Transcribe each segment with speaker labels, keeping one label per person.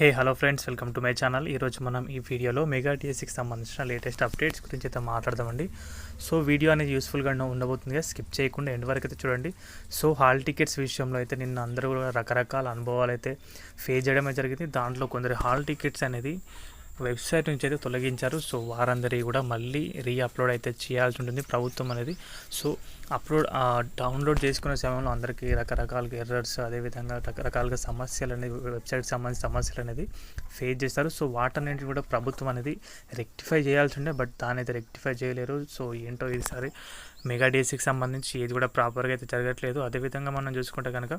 Speaker 1: Hey hello friends welcome to my channel ఈరోజు మనం ఈ వీడియోలో మెగా టీఎస్సికి సంబంధించిన లేటెస్ట్ అప్డేట్స్ గురించి అయితే మాట్లాడదామండి. సో వీడియో అనేది యూస్ఫుల్గా ఉండబోతుంది స్కిప్ చేయకుండా ఎండ్ వరకు అయితే చూడండి. సో హాల్ టికెట్స్ విషయంలో అయితే నిన్న అందరూ కూడా రకరకాల అనుభవాలు అయితే ఫేస్ చేయడమే జరిగింది. దాంట్లో కొందరు హాల్ టికెట్స్ అనేది వెబ్సైట్ నుంచి అయితే తొలగించారు. సో వారందరి కూడా మళ్ళీ రీ అప్లోడ్ అయితే చేయాల్సి ఉంటుంది ప్రభుత్వం అనేది. సో అప్లోడ్ డౌన్లోడ్ చేసుకునే సమయంలో అందరికీ రకరకాల ఎర్రర్స్ అదేవిధంగా రకరకాలుగా సమస్యలు అనేది వెబ్సైట్కి సంబంధించిన సమస్యలు అనేది ఫేస్ చేస్తారు. సో వాటన్నింటి కూడా ప్రభుత్వం అనేది రెక్టిఫై చేయాల్సి ఉండే బట్ దాని అయితే రెక్టిఫై చేయలేరు. సో ఏంటో ఈసారి మెగా డేసీకి సంబంధించి ఏది కూడా ప్రాపర్గా అయితే జరగట్లేదు. అదేవిధంగా మనం చూసుకుంటే కనుక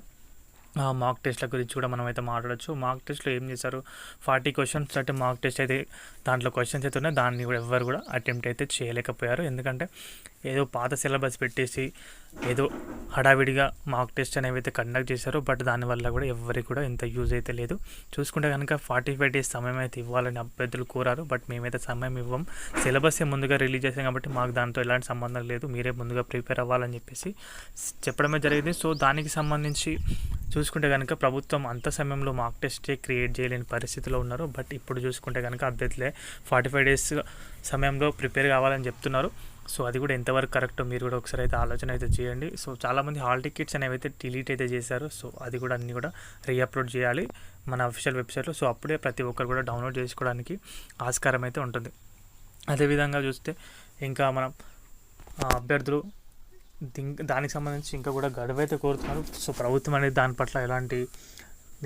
Speaker 1: మాక్ టెస్ట్ల గురించి కూడా మనం అయితే మాట్లాడచ్చు మాక్ టెస్ట్లో ఏం చేశారు? ఫార్టీ క్వశ్చన్స్ అంటే మాక్ టెస్ట్ అయితే దాంట్లో క్వశ్చన్స్ అయితే ఉన్నాయి. దాన్ని కూడా ఎవరు కూడా అటెంప్ట్ అయితే చేయలేకపోయారు. ఎందుకంటే ఏదో పాత సిలబస్ పెట్టేసి ఏదో హడావిడిగా మాక్ టెస్ట్ అనేవి అయితే కండక్ట్ చేశారు. బట్ దానివల్ల కూడా ఎవరికి కూడా ఇంత యూజ్ అయితే లేదు. చూసుకుంటే కనుక ఫార్టీ ఫైవ్ డేస్ సమయం అయితే ఇవ్వాలని అభ్యర్థులు కోరారు. బట్ మేమైతే సమయం ఇవ్వం. సిలబస్ ముందుగా రిలీజ్ చేసాం కాబట్టి మాకు దాంతో ఎలాంటి సంబంధం లేదు. మీరే ముందుగా ప్రిపేర్ అవ్వాలని చెప్పేసి చెప్పడమే జరిగింది. సో దానికి సంబంధించి చూసుకుంటే కనుక ప్రభుత్వం అంత సమయంలో మాక్ టెస్టే క్రియేట్ చేయలేని పరిస్థితిలో ఉన్నారు. బట్ ఇప్పుడు చూసుకుంటే కనుక అభ్యర్థులే ఫార్టీ ఫైవ్ డేస్ సమయంలో ప్రిపేర్ కావాలని చెప్తున్నారు. సో అది కూడా ఎంతవరకు కరెక్ట్ మీరు కూడా ఒకసారి అయితే ఆలోచన అయితే చేయండి. సో చాలామంది హాల్ టికెట్స్ అనేవి అయితే డిలీట్ అయితే చేశారు. సో అది కూడా అన్నీ కూడా రీఅప్లోడ్ చేయాలి మన అఫీషియల్ వెబ్సైట్లో సో అప్పుడే ప్రతి ఒక్కరు కూడా డౌన్లోడ్ చేసుకోవడానికి ఆస్కారం అయితే ఉంటుంది. అదేవిధంగా చూస్తే ఇంకా మనం అభ్యర్థులు దానికి సంబంధించి ఇంకా కూడా గడువు అయితే కోరుతున్నారు. సో ప్రభుత్వం అనేది దాని పట్ల ఎలాంటి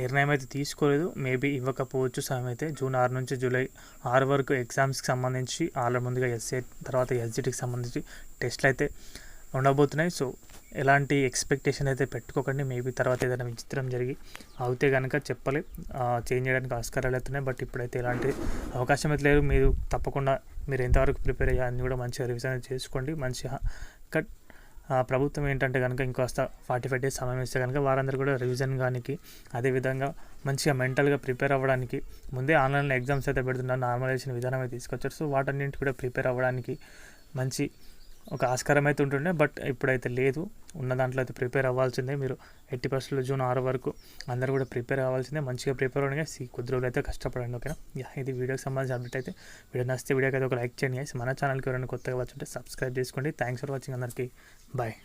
Speaker 1: నిర్ణయం అయితే తీసుకోలేదు. మేబీ ఇవ్వకపోవచ్చు. సమయం అయితే జూన్ ఆరు నుంచి జూలై ఆరు వరకు ఎగ్జామ్స్కి సంబంధించి ఆల్రెడీ ముందుగా ఎస్ఏ తర్వాత ఎస్జిటికి సంబంధించి టెస్ట్లు అయితే ఉండబోతున్నాయి. సో ఎలాంటి ఎక్స్పెక్టేషన్ అయితే పెట్టుకోకండి. మేబీ తర్వాత ఏదైనా విచిత్రం జరిగి అవుతే కనుక చెప్పలే. చేంజ్ చేయడానికి ఆస్కారాలు అవుతున్నాయి బట్ ఇప్పుడైతే ఎలాంటి అవకాశం అయితే లేదు. మీరు తప్పకుండా మీరు ఎంతవరకు ప్రిపేర్ అయ్యారని కూడా మంచిగా రివిజన్ చేసుకోండి. మంచిగా కట్ ప్రభుత్వం ఏంటంటే కనుక ఇంకొస్త ఫార్టీ ఫైవ్ డేస్ సమయం ఇస్తే కనుక వారందరూ కూడా రివిజన్ కానీ అదేవిధంగా మంచిగా మెంటల్గా ప్రిపేర్ అవ్వడానికి ముందే ఆన్లైన్లో ఎగ్జామ్స్ అయితే పెడుతున్నారు నార్మలైజేషన్ విధానం అయితే తీసుకొచ్చారు. సో వాటన్నింటి కూడా ప్రిపేర్ అవ్వడానికి మంచి ఒక ఆస్కారం అయితే ఉంటుండే బట్ ఇప్పుడైతే లేదు. ఉన్న దాంట్లో అయితే ప్రిపేర్ అవ్వాల్సిందే. మీరు ఎయిటీ పర్సెంట్ జూన్ ఆరు వరకు అందరూ కూడా ప్రిపేర్ అవ్వాల్సిందే. మంచిగా ప్రిపేర్ అవ్వడానికి సి కొద్ది రోజులు అయితే కష్టపడండి ఓకేనా? యా ఇది వీడియోకి సంబంధించిన అప్డేట్ అయితే. వీడియో నచ్చితే వీడియోకి అయితే ఒక లైక్ చేయండి మన ఛానల్కి ఎవరైనా కొత్తగా వచ్చుంటే సబ్స్క్రైబ్ చేసుకోండి. థ్యాంక్స్ ఫర్ వాచింగ్ అందరికీ. బాయ్